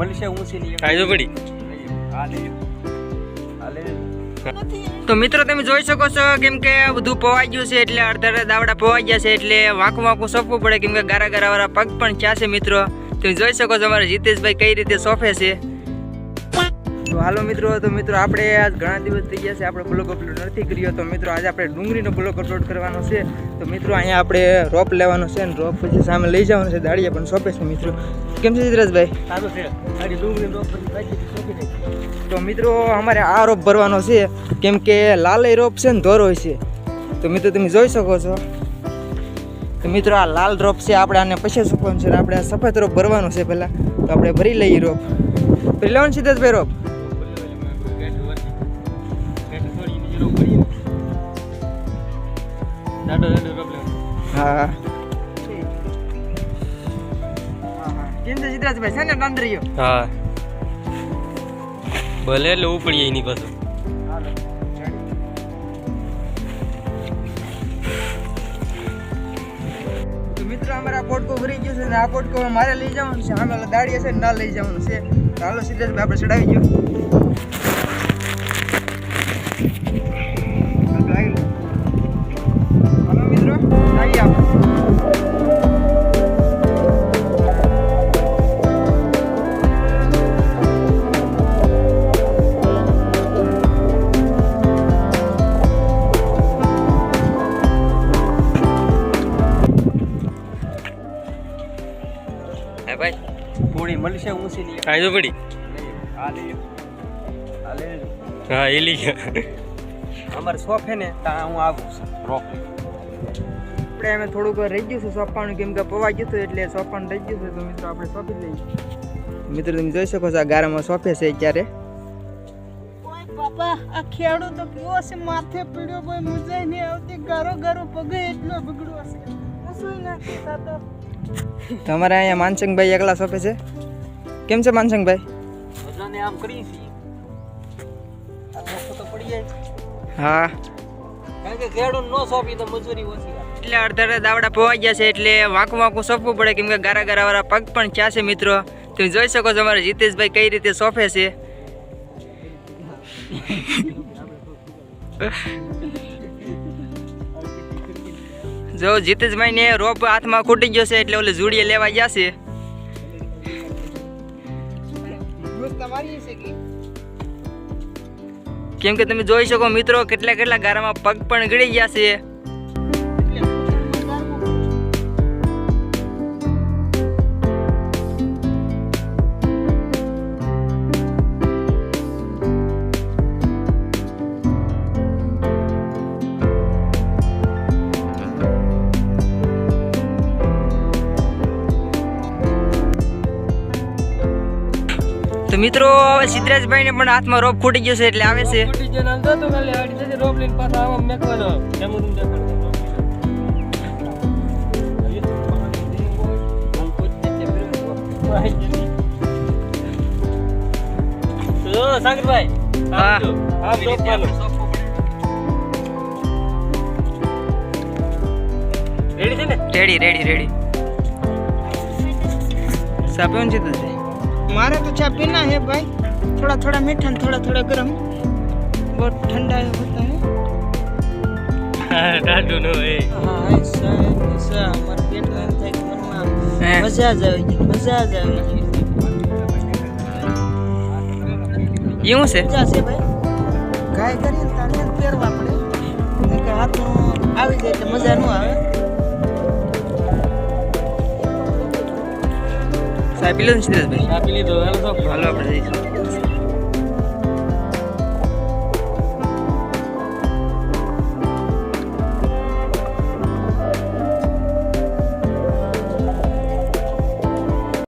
મળશે ઊંચી કાયદો પડી. તો મિત્રો તમે જોઈ શકો છો કેમ કે બધું પવાઈ ગયું છે એટલે અડધા અડધા દાવડા પવાઈ ગયા છે એટલે વાંકું વાંકું સોંપવું પડે કેમ કે ગારા ગારા વાળા પગ પણ ક્યાં છે મિત્રો? તમે જોઈ શકો છો અમારા જીતેશભાઈ કઈ રીતે સોંપે છે. તો હાલો મિત્રો તો મિત્રો આપણે આજ ઘણા દિવસ થઈ ગયા છે આપણે બ્લોગ અપલોડ નથી કર્યો. તો મિત્રો આજે આપણે ડુંગળીનો બ્લોગ અપલોડ કરવાનો છે. તો મિત્રો અહીંયા આપણે રોપ લેવાનો છે ને રોપ પછી સામે લઈ જવાનું છે દાડીએ પણ સોંપે છે મિત્રો. કેમ છે દે તો મિત્રો અમારે આ રોપ ભરવાનો છે કેમ કે લાલય રોપ છે ને ધોરો છે. તો મિત્રો તમે જોઈ શકો છો. તો મિત્રો આ લાલ રોપ છે આપણે આને પછી સૂકવાનું છે આપણે આ સફેદ રોપ ભરવાનો છે પહેલાં. તો આપણે ભરી લઈએ રોપ. ભરી લેવાનું છે ભાઈ રોપ? હા સિદ્ધરાજભાઈ છે ને તાંત્રીઓ હા. ભલે એટલે ઉપડીએ એની પાછું મિત્રો અમારે પોટકો ભરી ગયો છે ને આ પોટકો મારે લઈ જવાનું છે અમે દાડિયા છે ને લઈ જવાનું છે હાલો સિદ્ધરાજભાઈ આપણે ચડાવી ગયો ભાઈ મળશે ઊંચી પડી. આ લઈએ આ લઈએ હા એ લઈ ગયા અમારે શોપ હે ને ત્યાં હું આવું છું. આપણે અમે થોડુંક રહી ગયું છે સોંપવાનું કેમ કે પવા ગયું હતું એટલે સોંપવાનું રહી ગયું છે તો મિત્રો આપણે સોંપી લઈએ. મિત્રો તમે જોઈ શકો છો આ ગારામાં સોંપે છે અત્યારે ઓય બાપા આ ખેડૂતો કેવો છે માથે પીડ્યો કોઈ મજા નહીં આવતી ગારો ગારો પગે એટલો બગડ્યો છે. કશું નથી થતો. તમારે અહીંયા માનસિંગભાઈ એકલા સોંપે છે? કેમ છે માનસિંગભાઈ? આમ કરી હા. કારણ કે ખેડૂત નો સોંપી તો મજૂરી એટલે અડધા અડધા દાવડા પવાઈ ગયા છે એટલે વાંકું વાંકું સોંપવું પડે. કેમ કે ગારા ગારા વાળા પગ પણ ક્યાં છે મિત્રો? તમે જોઈ શકો છો અમારા જીતેશભાઈ કઈ રીતે સોંપે છે. જો જીતેશભાઈ ને રોપ હાથમાં ખૂટી ગયો છે એટલે ઓલે જોડીએ લેવા ગયા છે. કેમ કે તમે જોઈ શકો મિત્રો કેટલા કેટલા ગારામાં પગ પણ ગળી ગયા છે. તો મિત્રો હવે સિદ્ધરાજભાઈને પણ હાથમાં રોપ ખૂટી ગયો છે એટલે આવે છે. રોપ સાગરભાઈ હા. આ રોપવાનું રેડી છે ને? રેડી રેડી રેડી સાપ્યું છે તો मारे तो चाय पीना है भाई थोड़ा थोड़ा मीठा थोड़ा थोड़ा गर्म बहुत ठंडा होता है હા ટાઢું નો એ हाँ ऐसा ऐसा हमारे पेट में था कि मन હે. में मजा आ जाएगी मजा आ जाएगी એવું છે મજા છે ભાઈ ગાય કરીને તારે પહેરવા પડે નહીં કે હાથમાં આવી જાય એટલે મજા ન આવે સાહેબ પીલો ને સિદ્ધરાજભાઈ આપી લીધો હાલો તો. હાલો આપણે જઈશું.